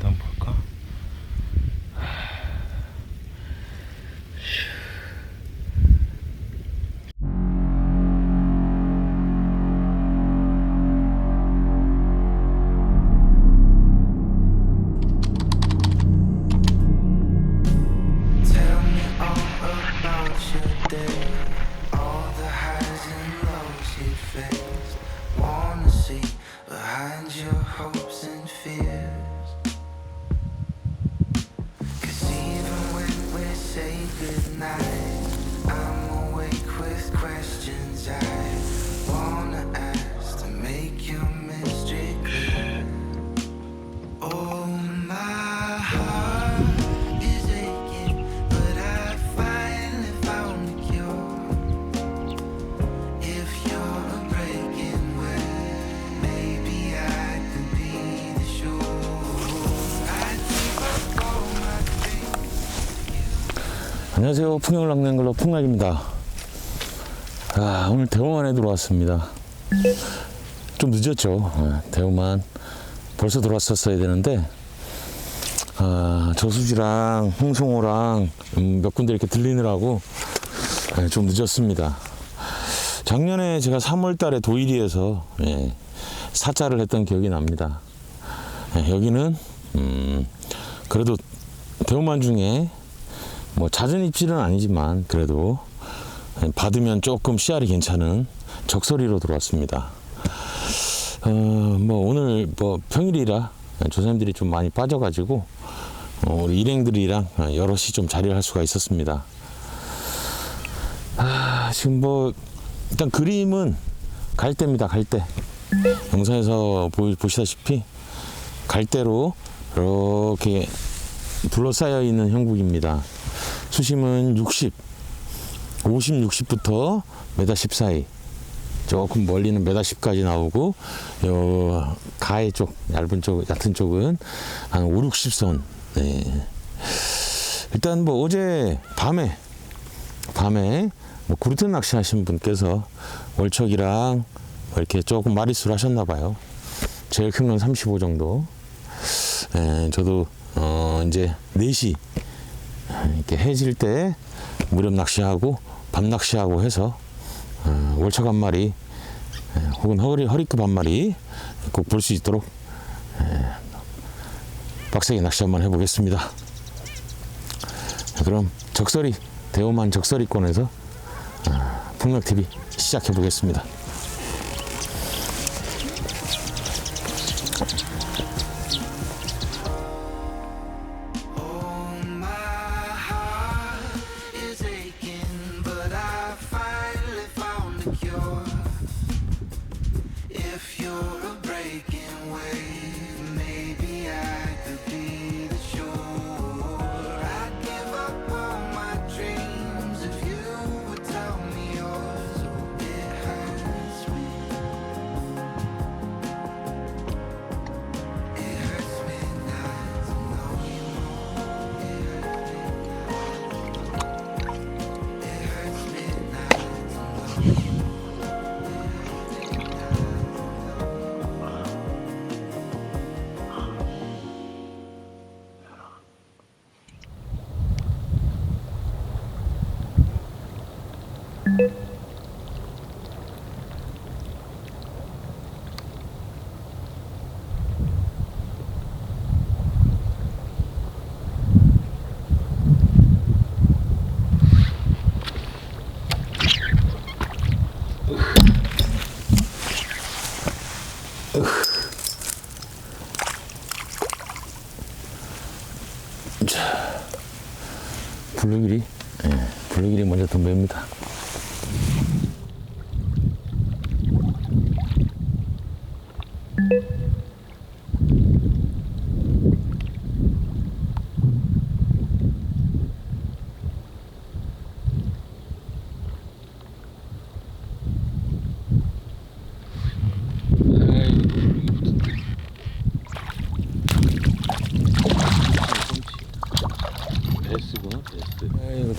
나오 Bye. 안녕하세요. 풍경을 낚는 걸로 풍락입니다. 아, 오늘 대우만에 들어왔습니다. 좀 늦었죠. 아, 대우만 벌써 들어왔었어야 되는데, 아, 저수지랑 홍성호랑 음, 몇 군데 이렇게 들리느라고 예, 좀 늦었습니다. 작년에 제가 3월 달에 도일이에서 예, 사자를 했던 기억이 납니다. 예, 여기는 음, 그래도 대우만 중에 뭐 잦은 입질은 아니지만 그래도 받으면 조금 씨알이 괜찮은 적소리로 들어왔습니다. 어, 뭐 오늘 뭐 평일이라 조사님들이 좀 많이 빠져가지고 어, 우리 일행들이랑 여럿이 좀 자리를 할 수가 있었습니다. 아, 지금 뭐 일단 그림은 갈대입니다. 갈대. 영상에서 보, 보시다시피 갈대로 이렇게 둘러싸여 있는 형국입니다. 수심은 60, 50, 60부터 메다 10 사이. 조금 멀리는 메다 10까지 나오고, 요 가해 쪽, 얇은 쪽, 얕은 쪽은 한 5, 60선. 네. 일단 뭐 어제 밤에, 밤에 뭐 구르튼 낚시 하신 분께서 월척이랑 이렇게 조금 마리수를 하셨나 봐요. 제일 큰 건 35 정도. 예, 저도 어 이제 4시 이렇게 해질 때 무렵 낚시하고 밤 낚시하고 해서 어, 월척 한 마리 예, 혹은 허리 허리급 한 마리 꼭 볼 수 있도록 예, 빡세게 낚시 한번 해보겠습니다. 자, 그럼 적설이 대호만 적설이권에서 어, 풍력 TV 시작해 보겠습니다.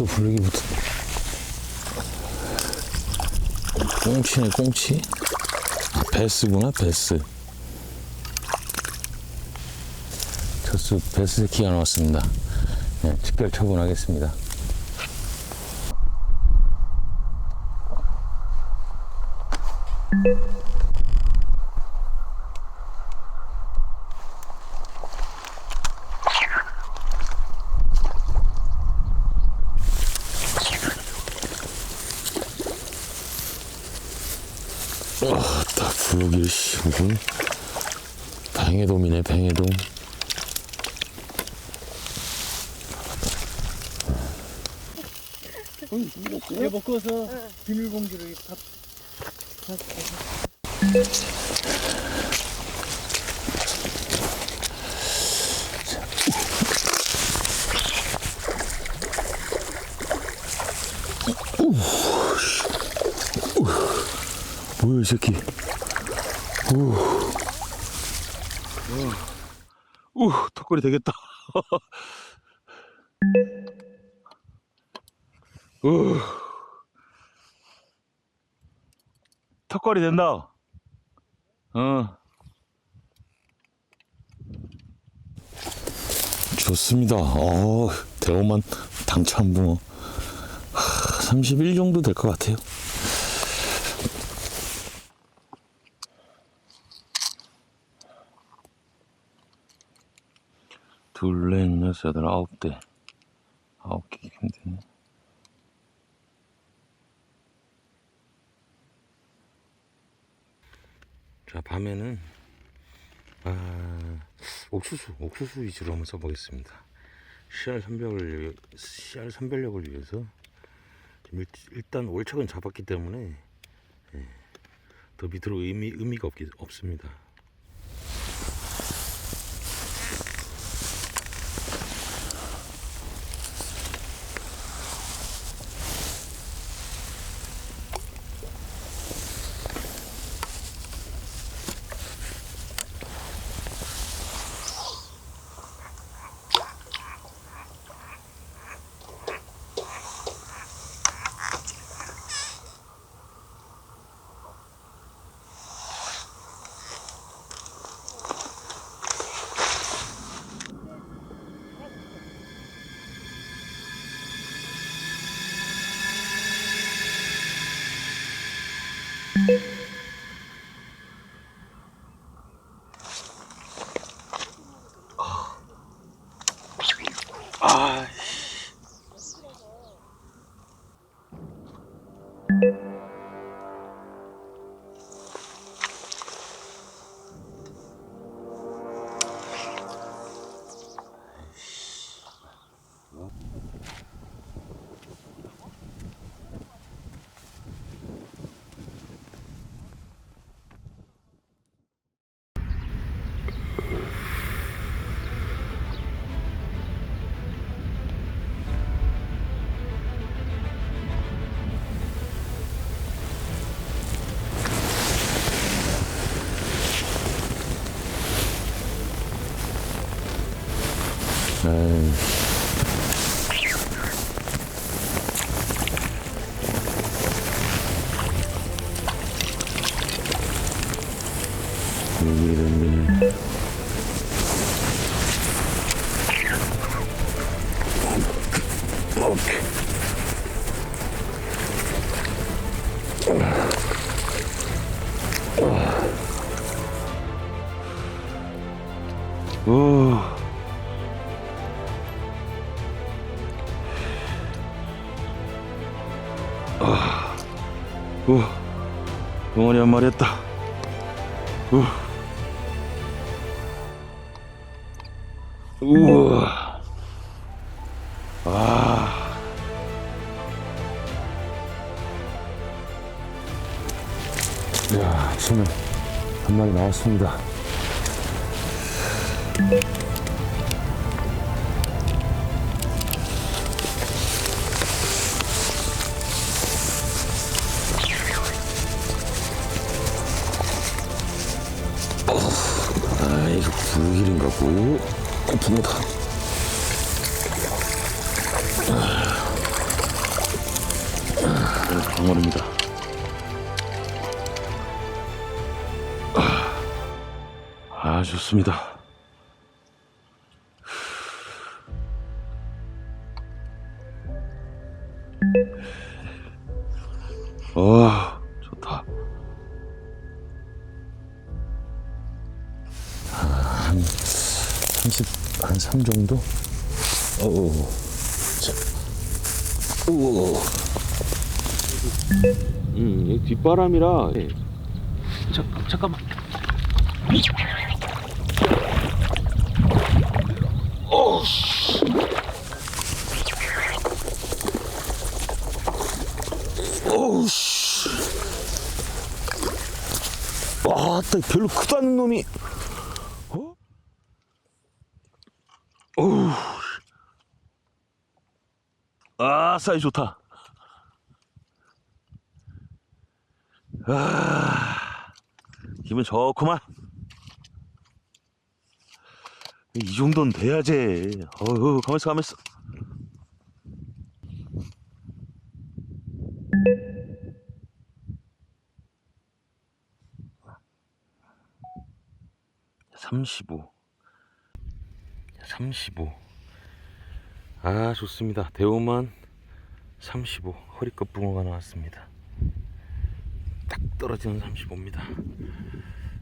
또 블루기 붙은. 꽁치네 꽁치. 아, 베스구나 베스. 첫수 베스키가 나왔습니다. 네, 직결 처분하겠습니다. 아, 딱 부르기 씨고 뱅해돔이네 뱅해돔. 얘 먹고서 비닐봉지를 다 뭐야 이 새끼. 우. 우 턱걸이 되겠다. 우. 턱걸이 된다. 어. 좋습니다. 어, 대호만 당찬 붕어. 하, 31 정도 될 것 같아요. 둘, 넷, 여섯, 여덟, 아홉 대. 아홉 개 힘드네. 자, 밤에는, 아, 옥수수, 옥수수 위주로 한번 써보겠습니다. 씨알 선별을, 위- 씨알 선별력을 위해서, 일단 월척은 잡았기 때문에, 예, 더 밑으로 의미, 의미가 없기, 없습니다. 에 이. 덩어리 한 마리 했다. 우. 우와. 아. 야, 아침에 한 마리 나왔습니다. 오, 고픕니다. 아, 방어입니다. 아, 아, 좋습니다. 와. 한3 정도? 어우 자, 우와 음, 뒷바람이라 예. 자, 잠깐만 어우 씨. 와, 딱 별로 크다는 놈이. 어? 어우. 아, 사이 좋다. 아, 기분 좋구만. 이 정도는 돼야지. 어우, 가만있어, 가만있어. 삼십오. 삼십오. 아, 좋습니다. 대오만 35. 허리끝 붕어가 나왔습니다. 딱 떨어지는 35입니다.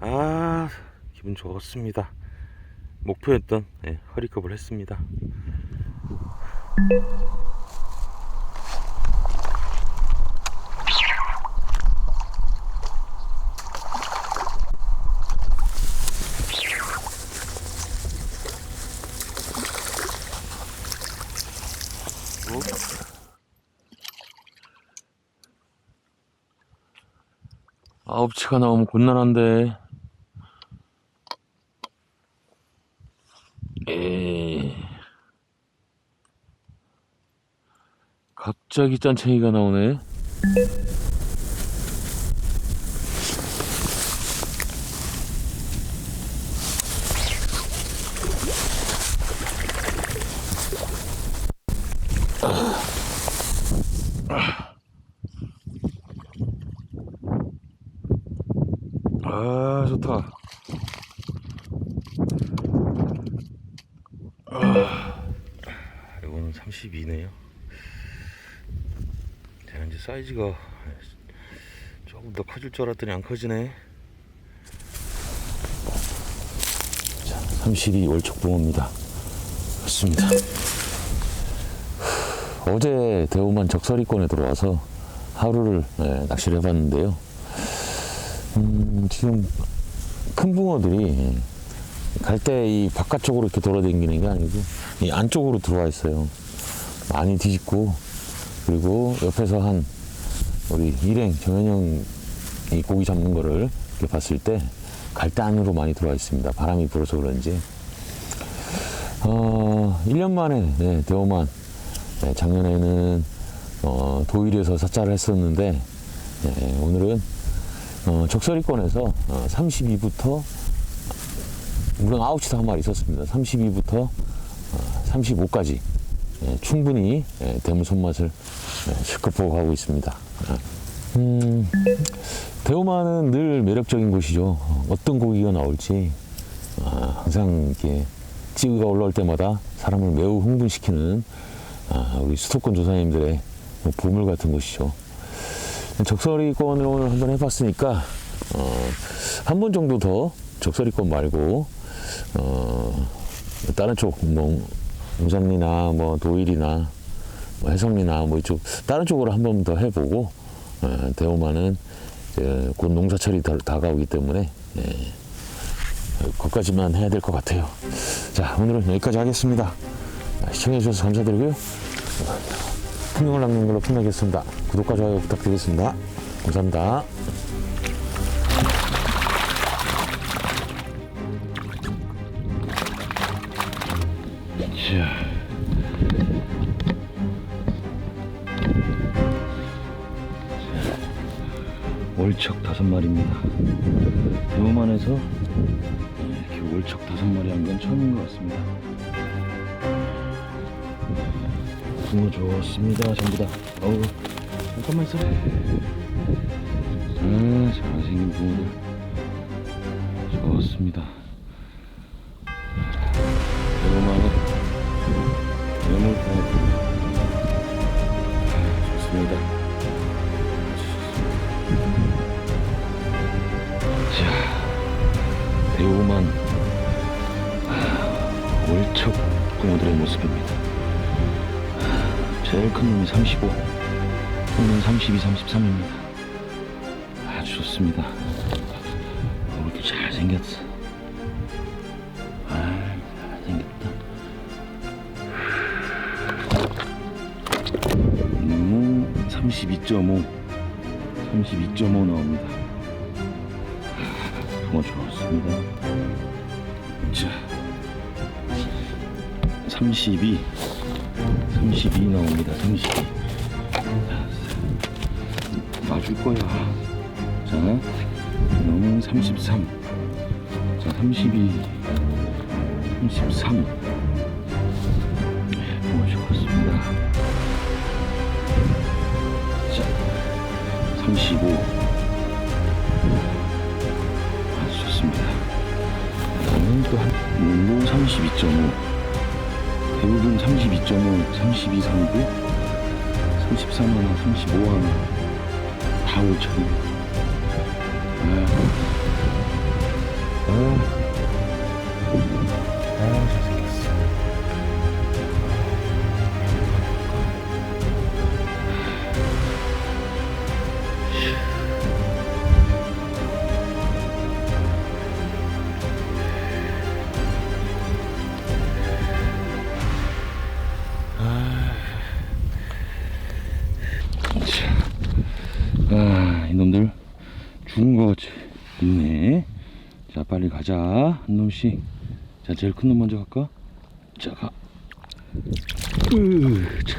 아, 기분 좋습니다. 목표였던 예, 허리컵을 했습니다. 아홉 치가 나오면 곤란한데. 에이. 갑자기 짠챙이가 나오네. 아, 좋다. 아, 이거는 32네요. 제가 이제 사이즈가 조금 더 커질 줄 알았더니 안 커지네. 자, 32 월척붕어입니다. 맞습니다. 어제 대우만 적설이권에 들어와서 하루를 예, 낚시를 해봤는데요. 음, 지금 큰 붕어들이 갈 때 이 바깥쪽으로 이렇게 돌아다니는 게 아니고 이 안쪽으로 들어와 있어요. 많이 뒤집고 그리고 옆에서 한 우리 일행 정현영이 고기 잡는 거를 봤을 때 갈대 안으로 많이 들어와 있습니다. 바람이 불어서 그런지. 어, 1년 만에 네, 대호만 네, 작년에는 어, 도일에서 사자를 했었는데 네, 오늘은 어, 적설이권에서 어, 32부터 물론 아웃치도 한 마리 있었습니다. 32부터 어, 35까지 예, 충분히 예, 대물 손맛을 예, 실컷 보고 가고 있습니다. 예. 음, 대우만은 늘 매력적인 곳이죠. 어, 어떤 고기가 나올지 아, 항상 이렇게 찌우가 올라올 때마다 사람을 매우 흥분시키는 아, 우리 수도권 조사님들의 뭐 보물 같은 곳이죠. 적설이권을 오늘 한번 해봤으니까 어, 한 번 정도 더 적설이권 말고 어, 다른 쪽뭐 웅산리나 뭐 도일이나 뭐 해성리나 뭐 이쪽 다른 쪽으로 한 번 더 해보고 어, 이제 곧 농사철이 다, 다가오기 때문에 예, 거기까지만 해야 될 것 같아요. 자 오늘은 여기까지 하겠습니다. 시청해주셔서 감사드리고요. 풍경을 남는 걸로 끝내겠습니다. 구독과 좋아요 부탁드리겠습니다. 감사합니다. 자. 월척 다섯 마리입니다. 대호만에서 이렇게 월척 다섯 마리 한 건 처음인 것 같습니다. 붕어 좋습니다. 전부 다. 어우 잠깐만 있어. 아 잘생긴 붕어들 좋습니다. 매물 타입 좋습니다 35, 큰 놈은 32, 33입니다. 아주 좋습니다. 어, 이렇게 잘생겼어. 아, 잘생겼다. 너무 32.5, 32.5 나옵니다. 붕어 좋습니다. 자, 32, 32 나옵니다. 32. 놔줄 거야. 자, 너무 33. 자, 32, 33. 붕어 좋았습니다. 자, 35. 아주 좋습니다. 오늘 또 한, 문도 32.5. 대부분 32.5, 32, 39, 33 하나, 35 하나. 다 5천입니다. 아, 아, 아, 가자. 한 놈씩. 자, 제일 큰 놈 먼저 갈까? 자, 가. 으, 자.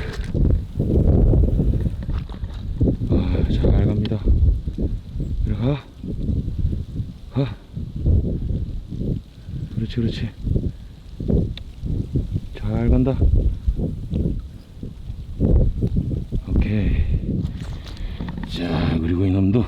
아, 잘 갑니다. 이리 가. 가. 그렇지, 그렇지. 잘 간다. 오케이. 자, 그리고 이놈도